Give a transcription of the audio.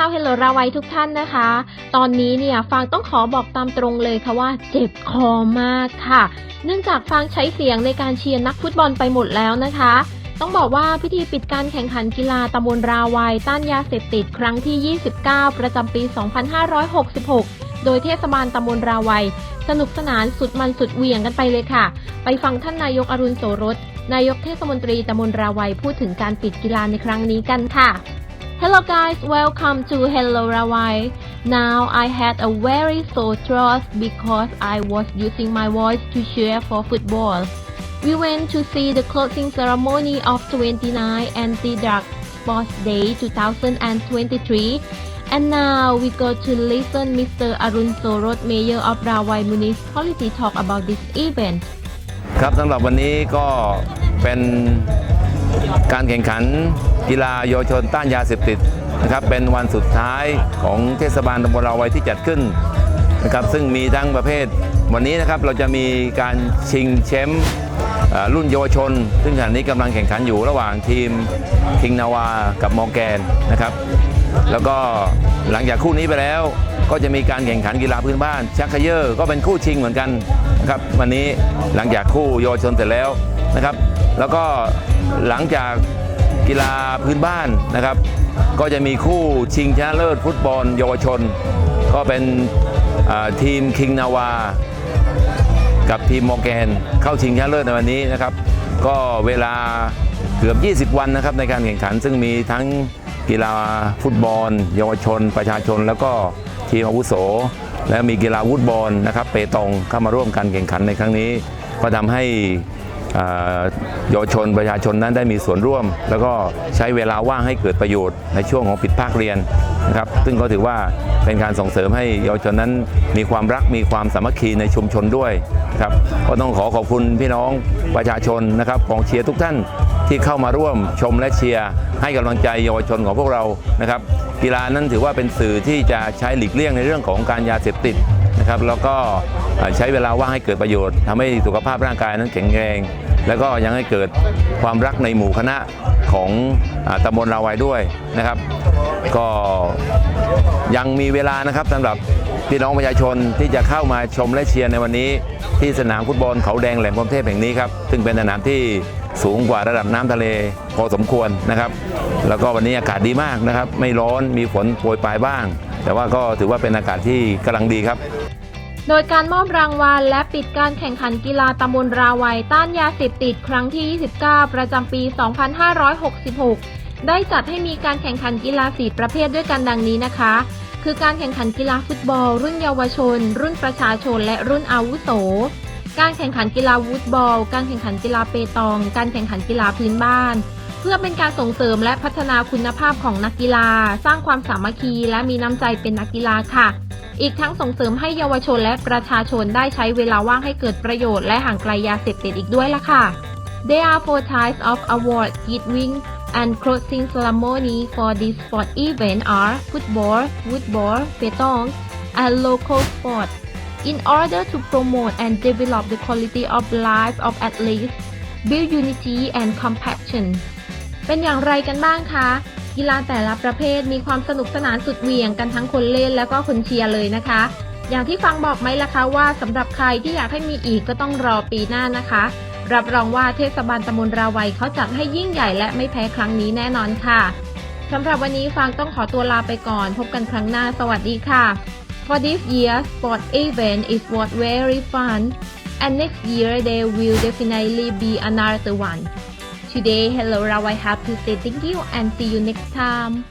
าวเฮลโลราไวทุกท่านนะคะ ตอนนี้เนี่ยฟางต้องขอบอกตามตรงเลยค่ะว่าเจ็บคอมากค่ะ เนื่องจากฟางใช้เสียงในการเชียร์นักฟุตบอลไปหมดแล้วนะคะ ต้องบอกว่าพิธีปิดการแข่งขันกีฬาตำบลราวัยต้านยาเสพติดครั้งที่ 29 ประจำปี 2566 โดยเทศบาลตำบลราวัย สนุกสนานสุดมันสุดเหวี่ยงกันไปเลยค่ะ ไปฟังท่านนายกอรุณโสรสนายกเทศมนตรีตำบลราวัยพูดถึงการปิดกีฬาในครั้งนี้กันค่ะ Hello guys, welcome to Hello Rawai. Now I had a very sore throat because I was using my voice to cheer for football. We went to see the closing ceremony of 29 Anti-Drug Sports Day 2023. And now we go to listen Mr. Arun Sorot, Mayor of Rawai Municipality talk about this event. ครับสำหรับวันนี้ก็เป็นการแข่งขัน กีฬาเยาวชนต้านยาเสพติดนะครับเป็นวันสุดท้ายของเทศบาลตำบลเราไว้ที่จัดขึ้นนะครับซึ่งมีทั้งประเภท วันนี้นะครับเราจะมีการชิงแชมป์รุ่นเยาวชน ซึ่งขณะนี้กำลังแข่งขันอยู่ระหว่างทีมคิงนาวากับมอแกนนะครับ แล้วก็หลังจากคู่นี้ไปแล้วก็จะมีการแข่งขันกีฬาพื้นบ้าน ชักเขยอร์ก็เป็นคู่ชิงเหมือนกันนะครับวันนี้หลังจากคู่เยาวชนเสร็จแล้วนะครับ แล้วก็หลังจาก กีฬาพื้นบ้านนะครับ ก็จะมีคู่ชิงชนะเลิศฟุตบอลเยาวชน ก็เป็นทีมคิงนาวา กับทีมมอร์แกนเข้าชิงชนะเลิศในวันนี้นะครับ ก็เวลาเกือบ 20 วันนะครับในการแข่งขัน ซึ่งมีทั้งกีฬาฟุตบอล เยาวชน ประชาชน แล้วก็ทีมอาวุโส และมีกีฬาวุดบอลนะครับเปตองเข้ามาร่วมกันแข่งขันในครั้งนี้ ก็ทำให้อ่า เยาวชนประชาชนนั้นได้มีส่วนร่วม แล้วก็ใช้เวลาว่างให้เกิดประโยชน์ในช่วงของปิดภาคเรียนนะครับซึ่งก็ถือว่าเป็นการส่งเสริมให้เยาวชนนั้นมีความรักมีความสามัคคีในชุมชนด้วยครับก็ต้องขอขอบคุณพี่น้องประชาชนนะครับกองเชียร์ทุกท่านที่เข้ามาร่วมชมและเชียร์ให้กำลังใจเยาวชนของพวกเรานะครับกีฬานั้นถือว่าเป็นสื่อที่จะใช้หลีกเลี่ยงในเรื่องของการยาเสพติดนะครับแล้วก็ใช้เวลาว่างให้เกิดประโยชน์ทำให้สุขภาพร่างกายนั้นแข็งแรง แล้วก็ยังให้เกิดความรักในหมู่คณะของอตำบลราวัยด้วยนะครับ ก็ยังมีเวลานะครับสำหรับพี่น้องประชาชนที่จะเข้ามาชมและเชียร์ในวันนี้ ที่สนามฟุตบอลเขาแดงแหลมพรมเทพแห่งนี้ครับซึ่งเป็นสนามที่สูงกว่าระดับน้ำทะเลพอสมควรนะครับ แล้วก็วันนี้อากาศดีมากนะครับ ไม่ร้อนมีฝนโปรยปลายบ้าง แต่ว่าก็ถือว่าเป็นอากาศที่กำลังดีครับ โดยการมอบรางวัลและปิดการแข่งขันกีฬาตำบลราวัยต้านยาเสพติดครั้งที่ 29 ประจำปี 2566 ได้จัดให้มีการแข่งขันกีฬาสีประเภทด้วยกันดังนี้นะคะ คือการแข่งขันกีฬาฟุตบอล รุ่นเยาวชน รุ่นประชาชน และรุ่นอาวุโส การแข่งขันกีฬาวูดบอล การแข่งขันกีฬาเปตอง การแข่งขันกีฬาพื้นบ้าน พื่อเป็นการส่งเสริมและพัฒนาคุณภาพของนักกีฬา สร้างความสามัคคี และมีน้ำใจเป็นนักกีฬาค่ะ อีกทั้งส่งเสริมให้เยาวชนและประชาชนได้ใช้เวลาว่างให้เกิดประโยชน์และห่างไกลยาเสพติดอีกด้วยล่ะค่ะ There are four types of award giving and closing ceremony for this sport event are football, woodball, petong, and local sport. In order to promote and develop the quality of life of athletes, build unity and compassion. เป็นอย่างไรกันบ้างคะ กีฬาแต่ละประเภทมีความสนุกสนานสุดเหวี่ยงกันทั้งคนเล่นแล้วก็คนเชียร์เลยนะคะ อย่างที่ฟังบอกไหมล่ะคะว่าสำหรับใครที่อยากให้มีอีกก็ต้องรอปีหน้านะคะ รับรองว่าเทศบาลตำบลราวัยเขาจัดให้ยิ่งใหญ่และไม่แพ้ครั้งนี้แน่นอนค่ะสำหรับวันนี้ฟังต้องขอตัวลาไปก่อน พบกันครั้งหน้าสวัสดีค่ะ For this year sport event is what very fun and next year there will definitely be another one Today, hello Rawai, happy to say thank you and see you next time.